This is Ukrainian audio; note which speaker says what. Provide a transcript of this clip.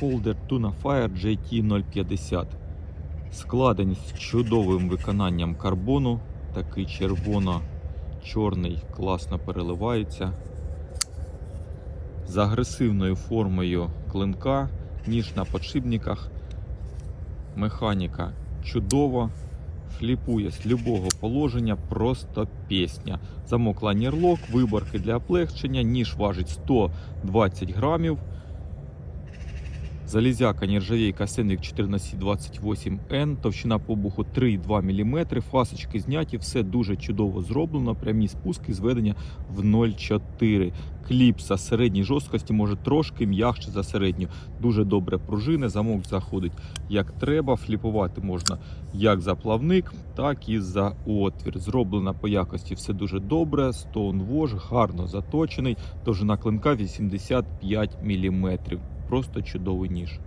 Speaker 1: Folder Tuna Fire JT 050. Складені з чудовим виконанням карбону. Такий червоно-чорний, класно переливається. З агресивною формою клинка, ніж на подшипниках. Механіка чудова. Фліпує з любого положення, просто пісня. Замок ланірлок, виборки для облегчення, ніж важить 120 грамів. Залізяка нержавійка Сенвік 1428N, товщина побуху 3,2 мм, фасочки зняті, все дуже чудово зроблено, прямі спуски зведення в 0,4. Кліпса середньої жорсткості може трошки м'якше за середню. Дуже добре пружини, замок заходить як треба. Фліпувати можна як за плавник, так і за отвір. Зроблено по якості все дуже добре. Wash гарно заточений, довжина клинка 85 мм. Просто чудовий ніж.